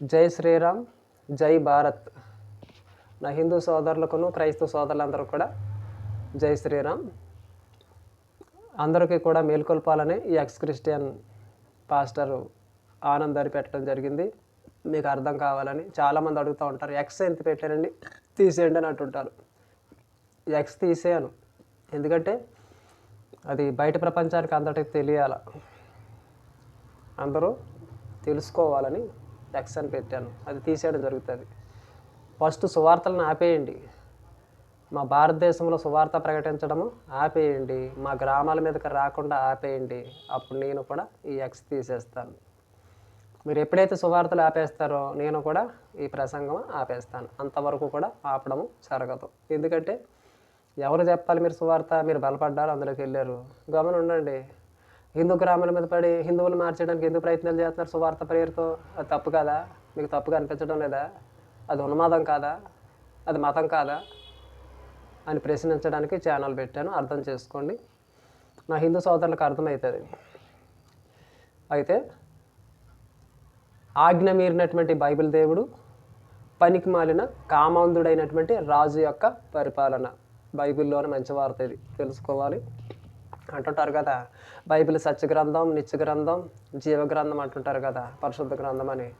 జై శ్రీరామ్ జై భారత్. నా హిందూ సోదరులకును క్రైస్తవ సోదరులందరూ కూడా జై శ్రీరామ్. అందరికీ కూడా మేల్కొల్పాలని ఈ ఎక్స్ క్రిస్టియన్ పాస్టర్ ఆనంద్ అని పెట్టడం జరిగింది. మీకు అర్థం కావాలని చాలామంది అడుగుతూ ఉంటారు ఎక్స్ ఎంత పెట్టారండి? తీసేయండి అని అంటుంటారు. ఎక్స్ తీసేయను. ఎందుకంటే అది బయట ప్రపంచానికి అందరికి తెలియాల? అందరూ తెలుసుకోవాలని ఎక్స్ అని పెట్టాను. అది తీసేయడం జరుగుతుంది. ఫస్ట్ సువార్తలను ఆపేయండి. మా భారతదేశంలో సువార్త ప్రకటించడము ఆపేయండి. మా గ్రామాల మీదకి రాకుండా ఆపేయండి. అప్పుడు నేను కూడా ఈ ఎక్స్ తీసేస్తాను. మీరు ఎప్పుడైతే సువార్తలు ఆపేస్తారో నేను కూడా ఈ ప్రసంగం ఆపేస్తాను. అంతవరకు కూడా ఆపడము జరగదు. ఎందుకంటే ఎవరు చెప్పాలి మీరు సువార్త? మీరు బలపడ్డారు అందులోకి వెళ్ళారు. గమని ఉండండి హిందూ గ్రామాల మీద పడి హిందువులు మార్చడానికి ఎందుకు ప్రయత్నాలు చేస్తున్నారు? సువార్త పేరుతో అది తప్పు కాదా? మీకు తప్పుగా అనిపించడం లేదా? అది ఉన్మాదం కాదా? అది మతం కాదా? అని ప్రశ్నించడానికి ఛానల్ పెట్టాను. అర్థం చేసుకోండి. నా హిందూ సోదరులకు అర్థమవుతుంది. అయితే ఆజ్ఞ మీరినటువంటి బైబిల్ దేవుడు పనికి మాలిన కామాంధుడైనటువంటి రాజు యొక్క పరిపాలన. బైబిల్లోని మంచి వార్త ఇది. తెలుసుకోవాలి. అంటుంటారు కదా. బైబిల్ సత్య గ్రంథం నిత్య గ్రంథం జీవ గ్రంథం అంటుంటారు కదా పరిశుద్ధ గ్రంథం అని.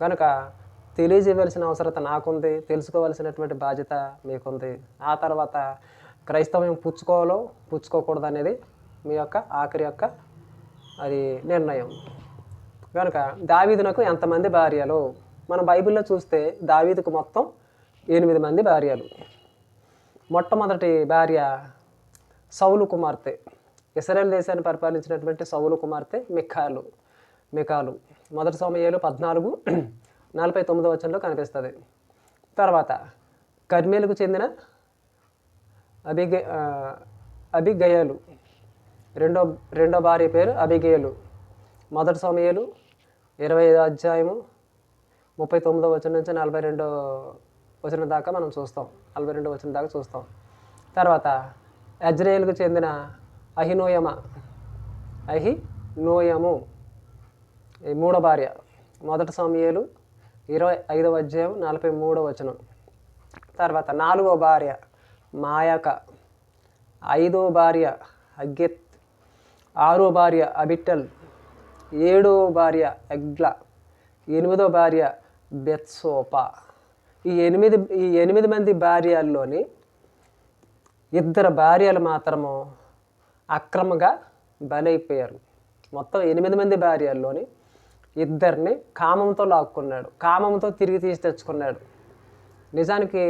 కనుక తెలియజేయవలసిన అవసరత నాకుంది తెలుసుకోవాల్సినటువంటి బాధ్యత మీకుంది. ఆ తర్వాత క్రైస్తవం పుచ్చుకోవాలో పుచ్చుకోకూడదు అనేది మీ యొక్క ఆఖరి యొక్క అది నిర్ణయం. కనుక దావీదునకు ఎంతమంది భార్యలు? మన బైబిల్లో చూస్తే దావీదుకు మొత్తం ఎనిమిది మంది భార్యలు. మొట్టమొదటి భార్య సౌలు కుమార్తె. ఇస్రాయల్ దేశాన్ని పరిపాలించినటువంటి సౌలు కుమార్తె మిఖాలు మిఖాలు. మొదటి సమయాలు పద్నాలుగు నలభై తొమ్మిదో వచనంలో కనిపిస్తుంది. తర్వాత కర్మేలుకు చెందిన అభిగ అభిగయలు రెండో రెండో భార్య పేరు అభిగేయులు మొదటి సమయాలు ఇరవై ఐదో అధ్యాయము ముప్పై తొమ్మిదో వచనం నుంచి నలభై రెండో వచనం దాకా మనం చూస్తాం. నలభై రెండో వచనం దాకా చూస్తాం. తర్వాత అజ్రేయల్కు చెందిన అహినోయమ. అహి నోయము ఈ మూడో భార్య. మొదటి సమయాలు ఇరవై ఐదవ అధ్యాయం నలభై మూడో వచనం. తర్వాత నాలుగో భార్య మాయక. ఐదో భార్య అగ్గెత్ ఆరో భార్య అబిట్టల్. ఏడో భార్య ఎగ్ల ఎనిమిదో భార్య బెత్సోపా. ఈ ఎనిమిది ఈ ఎనిమిది మంది భార్యల్లోని ఇద్దరు భార్యలు మాత్రము అక్రమంగా బలైపోయారు. మొత్తం ఎనిమిది మంది భార్యల్లోని ఇద్దరిని కామంతో లాక్కున్నాడు. కామంతో తిరిగి తీసి తెచ్చుకున్నాడు. నిజానికి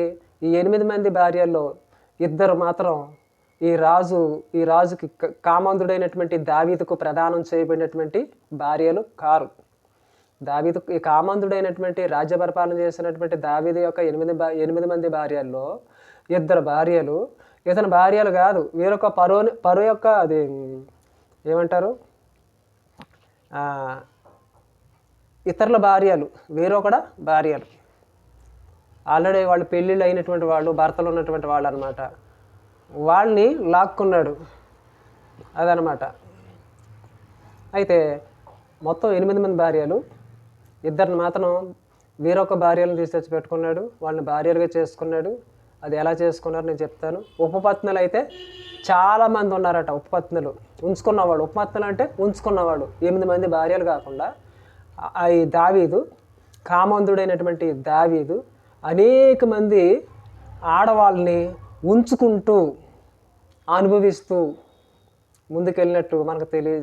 ఈ ఎనిమిది మంది భార్యల్లో ఇద్దరు మాత్రం ఈ రాజు ఈ రాజుకి కామందుడైనటువంటి దావీదుకు ప్రదానం చేయబడినటువంటి భార్యలు కారు. దావీదు ఈ కామందుడైనటువంటి రాజ్య పరిపాలన చేసినటువంటి దావీదు యొక్క ఎనిమిది ఎనిమిది మంది భార్యల్లో ఇద్దరు భార్యలు ఇతని భార్యలు కాదు. వేరొక పరో పరు యొక్క అది ఏమంటారు? ఇతరుల భార్యలు వేరొకడ భార్యలు ఆల్రెడీ వాళ్ళు పెళ్ళిళ్ళు అయినటువంటి వాళ్ళు భర్తలు ఉన్నటువంటి వాళ్ళు అనమాట వాళ్ళని లాక్కున్నాడు. అదనమాట అయితే మొత్తం ఎనిమిది మంది భార్యలు. ఇద్దరిని మాత్రం వేరొక భార్యలను తీసుకొచ్చి పెట్టుకున్నాడు వాళ్ళని భార్యలుగా చేసుకున్నాడు. అది ఎలా చేసుకున్నారు నేను చెప్తాను. ఉపపత్నులు అయితే చాలామంది ఉన్నారట ఉపపత్నులు. ఉంచుకున్నవాడు ఉపపత్నులు అంటే ఉంచుకున్నవాడు. ఎనిమిది మంది భార్యలు కాకుండా ఆ ఈ దావీదు కామందుడైనటువంటి దావీదు అనేక మంది ఆడవాళ్ళని ఉంచుకుంటూ అనుభవిస్తూ ముందుకెళ్ళినట్టు మనకు తెలియ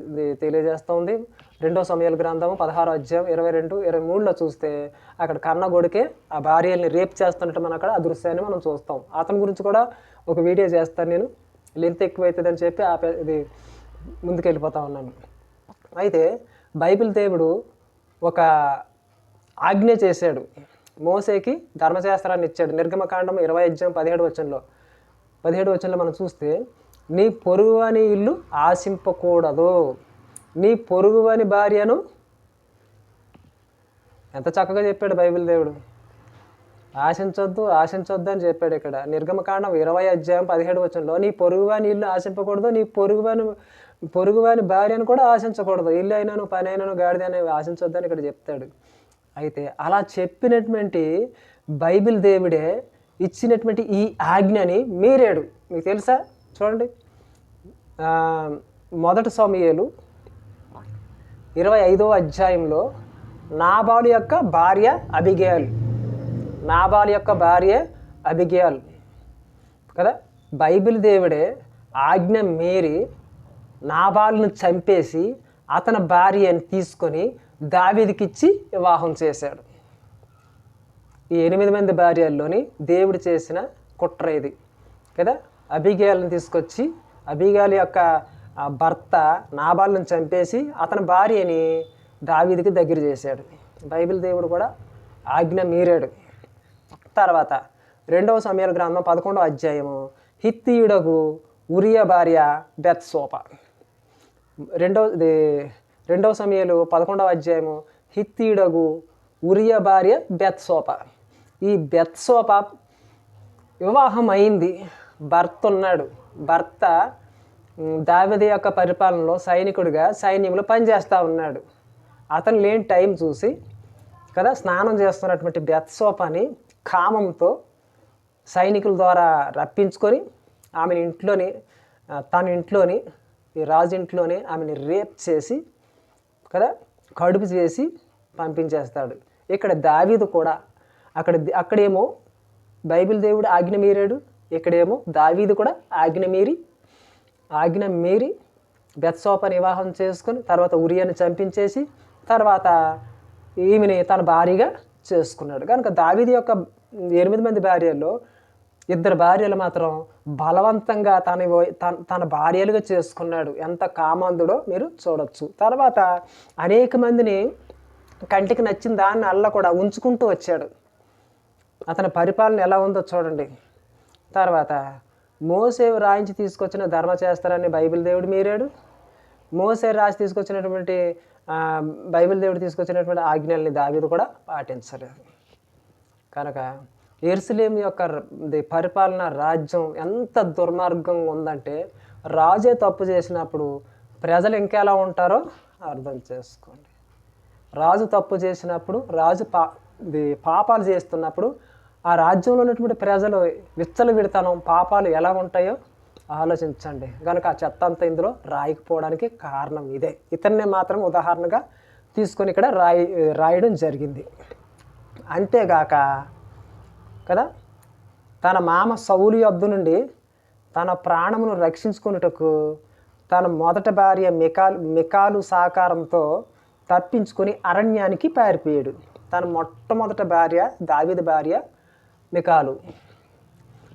తెలియజేస్తుంది రెండో సమయాల గ్రంథము పదహారో అధ్యాయం ఇరవై రెండు ఇరవై మూడులో చూస్తే అక్కడ కన్న కొడుకే ఆ భార్యల్ని రేప్ చేస్తున్నట్టు మనం అక్కడ ఆ దృశ్యాన్ని మనం చూస్తాం. అతని గురించి కూడా ఒక వీడియో చేస్తాను నేను. లెంత్ ఎక్కువైతుందని చెప్పి ఆ ఇది ముందుకెళ్ళిపోతా ఉన్నాను. అయితే బైబిల్ దేవుడు ఒక ఆజ్ఞ చేశాడు. మోసేకి ధర్మశాస్త్రాన్ని ఇచ్చాడు. నిర్గమకాండం ఇరవై అధ్యాయం పదిహేడు వచనంలో. పదిహేడు వచనంలో మనం చూస్తే నీ పొరుగు ఇల్లు ఆశింపకూడదు. నీ పొరుగువని భార్యను ఎంత చక్కగా చెప్పాడు బైబిల్ దేవుడు? ఆశించొద్దు ఆశించొద్దు అని చెప్పాడు ఇక్కడ. నిర్గమకాండం ఇరవై అధ్యాయం పదిహేడు వచ్చంలో నీ పొరుగువాని ఇల్లు ఆశింపకూడదు నీ పొరుగువాని పొరుగువాని భార్యను కూడా ఆశించకూడదు. ఇల్లు అయినాను పని అయినాను గాడిద ఆశించొద్దు అని ఇక్కడ చెప్తాడు. అయితే అలా చెప్పినటువంటి బైబిల్ దేవుడే ఇచ్చినటువంటి ఈ ఆజ్ఞని మీరేడు. మీకు తెలుసా? చూడండి. మొదటి సమయాలు ఇరవై ఐదవ అధ్యాయంలో నాబాలు యొక్క భార్య అభిగేయాలు నాబాలు యొక్క భార్య అభిగేయాలు కదా? బైబిల్ దేవుడే ఆజ్ఞ మీరి నాబాలును చంపేసి అతని భార్యని తీసుకొని దావీదికిచ్చి వివాహం చేశాడు. ఈ ఎనిమిది మంది భార్యల్లోని దేవుడు చేసిన కుట్ర ఇది. కదా? అభిగేయాలను తీసుకొచ్చి అభిగాలి యొక్క ఆ భర్త నాబాలను చంపేసి అతని భార్యని దావీదికి దగ్గర చేశాడు. బైబిల్ దేవుడు కూడా ఆజ్ఞ మీరాడు. తర్వాత రెండవ సమయాల గ్రంథం పదకొండవ అధ్యాయము. హిత్తీయుడకు ఉరియా భార్య బెత్సోప. రెండవ రెండవ సమయాలు పదకొండవ అధ్యాయము. హిత్తీయుడకు ఉరియా భార్య బెత్సోప. ఈ బెత్సోప వివాహం అయింది భర్త ఉన్నాడు. భర్త దావిది యొక్క పరిపాలనలో సైనికుడిగా సైన్యంలో పనిచేస్తూ ఉన్నాడు. అతను లేని టైం చూసి కదా స్నానం చేస్తున్నటువంటి బెత్సోపని కామంతో సైనికుల ద్వారా రప్పించుకొని ఆమెను ఇంట్లోని తన ఇంట్లోని ఈ రాజు ఇంట్లోనే ఆమెని రేప్ చేసి కదా కడుపు చేసి పంపించేస్తాడు. ఇక్కడ దావీదు కూడా అక్కడ అక్కడేమో బైబిల్ దేవుడు ఆజ్ఞ మీరాడు ఇక్కడేమో దావీదు కూడా ఆజ్ఞ మీరి ఆజ్ఞ మీరి బెత్సోప వివాహం చేసుకొని తర్వాత ఉరియను చంపించేసి తర్వాత ఈమెని తన భార్యగా చేసుకున్నాడు. కనుక దావిది యొక్క ఎనిమిది మంది భార్యల్లో ఇద్దరు భార్యలు మాత్రం బలవంతంగా తన తన భార్యలుగా చేసుకున్నాడు. ఎంత కామందుడో మీరు చూడొచ్చు. తర్వాత అనేక మందిని కంటికి నచ్చిన దాన్ని అల్ల కూడా ఉంచుకుంటూ వచ్చాడు. అతని పరిపాలన ఎలా ఉందో చూడండి. తర్వాత మోసే రాయించి తీసుకొచ్చిన ధర్మశాస్త్రాన్ని బైబిల్ దేవుడు మీరాడు. మోసే రాసి తీసుకొచ్చినటువంటి బైబిల్ దేవుడు తీసుకొచ్చినటువంటి ఆజ్ఞల్ని దావీదు కూడా పాటించలేదు. కనుక ఎరుసలేం యొక్క ది పరిపాలన రాజ్యం ఎంత దుర్మార్గంగా ఉందంటే రాజే తప్పు చేసినప్పుడు ప్రజలు ఇంకెలా ఉంటారో అర్థం చేసుకోండి. రాజు తప్పు చేసినప్పుడు రాజు పా పాపాలు చేస్తున్నప్పుడు ఆ రాజ్యంలో ఉన్నటువంటి ప్రజలు విచ్చలు విడతాను పాపాలు ఎలా ఉంటాయో ఆలోచించండి. కనుక ఆ చెత్త అంతా ఇందులో రాయకపోవడానికి కారణం ఇదే. ఇతన్నే మాత్రం ఉదాహరణగా తీసుకొని ఇక్కడ రాయి రాయడం జరిగింది. అంతేగాక కదా తన మామ సౌలు యొద్ద నుండి తన ప్రాణమును రక్షించుకున్నటకు తన మొదటి భార్య మికాలు మికాలు సహకారంతో తప్పించుకొని అరణ్యానికి పారిపోయాడు. తన మొట్టమొదటి భార్య దావిద భార్య మికాలు.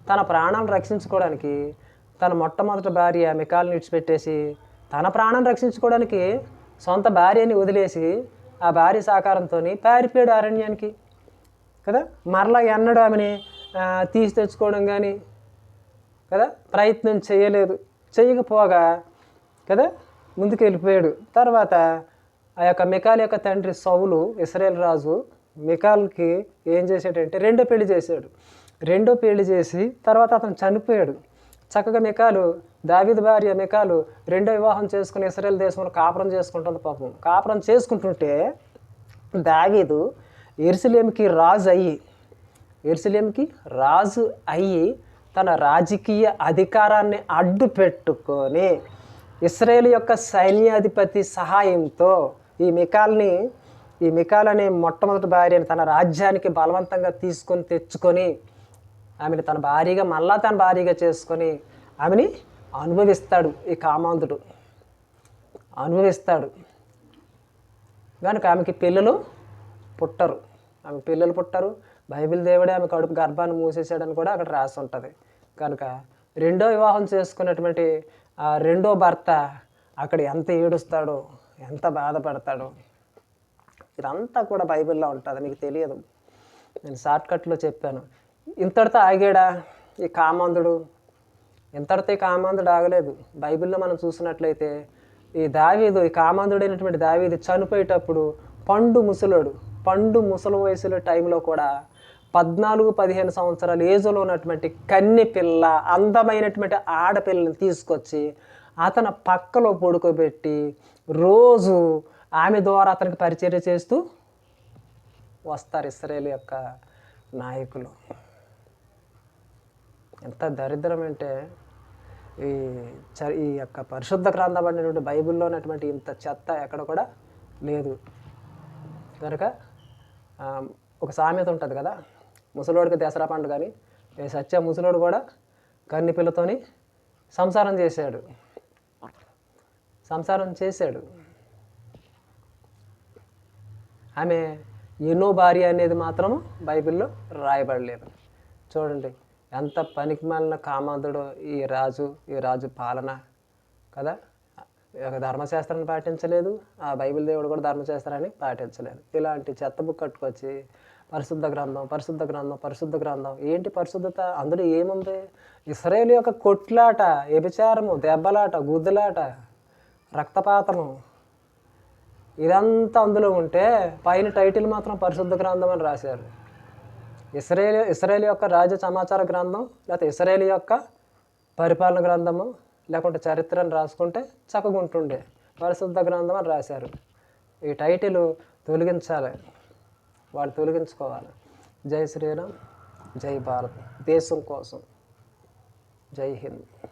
తన ప్రాణాలను రక్షించుకోవడానికి తన మొట్టమొదటి భార్య మికాల్ని విడిచిపెట్టేసి తన ప్రాణం రక్షించుకోవడానికి సొంత భార్యని వదిలేసి ఆ భార్య సహకారంతో పారిపోయాడు అరణ్యానికి. కదా? మరలా ఎన్నడూ ఆమెని తీసి తెచ్చుకోవడం కానీ కదా? ప్రయత్నం చేయలేదు. చేయకపోగా కదా? ముందుకు వెళ్ళిపోయాడు తర్వాత ఆ యొక్క మికాల్ యొక్క తండ్రి సౌలు ఇస్రాయేల్ రాజు మికాల్కి ఏం చేశాడంటే రెండో పెళ్ళి చేశాడు. రెండో పెళ్ళి చేసి తర్వాత అతను చనిపోయాడు. చక్కగా మికాలు దావిద్ భార్య మికాలు రెండో వివాహం చేసుకుని ఇస్రాయల్ దేశంలో కాపురం చేసుకుంటుంది పాపం. కాపురం చేసుకుంటుంటే దావీదు ఎరుసలేంకి రాజు అయ్యి ఎరుసలేంకి రాజు అయ్యి తన రాజకీయ అధికారాన్ని అడ్డు పెట్టుకొని ఇస్రాయేల్ యొక్క సైన్యాధిపతి సహాయంతో ఈ మికాల్ని ఈ మికాల్ అనే మొట్టమొదటి భార్యను తన రాజ్యానికి బలవంతంగా తీసుకొని తెచ్చుకొని ఆమెను తన భార్యగా మళ్ళా తన భార్యగా చేసుకొని ఆమెని అనుభవిస్తాడు ఈ కామాంధుడు. అనుభవిస్తాడు. కనుక ఆమెకి పిల్లలు పుట్టరు. ఆమె పిల్లలు పుట్టరు. బైబిల్ దేవుడే ఆమె కడుపు గర్భాన్ని మూసేసాడని కూడా అక్కడ రాసి ఉంటుంది. కనుక రెండో వివాహం చేసుకున్నటువంటి ఆ రెండో భర్త అక్కడ ఎంత ఏడుస్తాడో ఎంత బాధపడతాడో ఇదంతా కూడా బైబిల్లో ఉంటుంది మీకు తెలియదు. నేను షార్ట్కట్లో చెప్పాను. ఇంతటితో ఆగాడా? ఈ కామాంధుడు? ఇంతటితో ఈ కామాంధుడు ఆగలేదు. బైబిల్లో మనం చూసినట్లయితే ఈ దావీదు ఈ కామాంధుడైనటువంటి దావీదు చనిపోయేటప్పుడు పండు ముసలోడు పండు ముసలి వయసులో టైంలో కూడా పద్నాలుగు పదిహేను సంవత్సరాల ఏజ్లో ఉన్నటువంటి కన్ని పిల్ల అందమైనటువంటి ఆడపిల్లని తీసుకొచ్చి అతను పక్కలో పడుకోబెట్టి రోజు ఆమె ద్వారా అతనికి పరిచర్య చేస్తూ వస్తారు ఇస్రాయేల్ యొక్క నాయకులు. ఎంత దరిద్రం అంటే ఈ చ ఈ యొక్క పరిశుద్ధ గ్రంథం అనేటువంటి బైబిల్లో ఉన్నటువంటి ఇంత చెత్త ఎక్కడ కూడా లేదు. కనుక ఒక సామెత ఉంటుంది కదా ముసలోడికి దసరా పండుగ అని. ఈ సత్య ముసలోడు కూడా కన్ని పిల్లతోని సంసారం చేశాడు. సంసారం చేశాడు. ఆమె ఎన్నో భార్య అనేది మాత్రం బైబిల్లో రాయబడలేదు. చూడండి ఎంత పనికి మాలిన కామాంధుడు ఈ రాజు ఈ రాజు పాలన కదా? ఒక ధర్మశాస్త్రాన్ని పాటించలేదు ఆ బైబిల్ దేవుడు కూడా ధర్మశాస్త్రాన్ని పాటించలేదు. ఇలాంటి చెత్త బుక్ కట్టుకొచ్చి పరిశుద్ధ గ్రంథం పరిశుద్ధ గ్రంథం పరిశుద్ధ గ్రంథం ఏంటి పరిశుద్ధత? అందులో ఏముంది? ఇస్రాయేల్ యొక్క కొట్లాట వ్యభిచారము దెబ్బలాట గుద్దులాట రక్తపాతము ఇదంతా అందులో ఉంటే పైన టైటిల్ మాత్రం పరిశుద్ధ గ్రంథం అని రాశారు. ఇస్రాయేల్ ఇస్రాయేల్ యొక్క రాజ్య సమాచార గ్రంథం లేకపోతే ఇస్రాయేల్ యొక్క పరిపాలన గ్రంథము లేకుంటే చరిత్రను రాసుకుంటే చక్కగా ఉంటుండే. పరిశుద్ధ గ్రంథం అని రాశారు. ఈ టైటిల్ తొలగించాలి. వాళ్ళు తొలగించుకోవాలి. జై శ్రీరామ్ జై భారత్. దేశం కోసం. జై హింద్.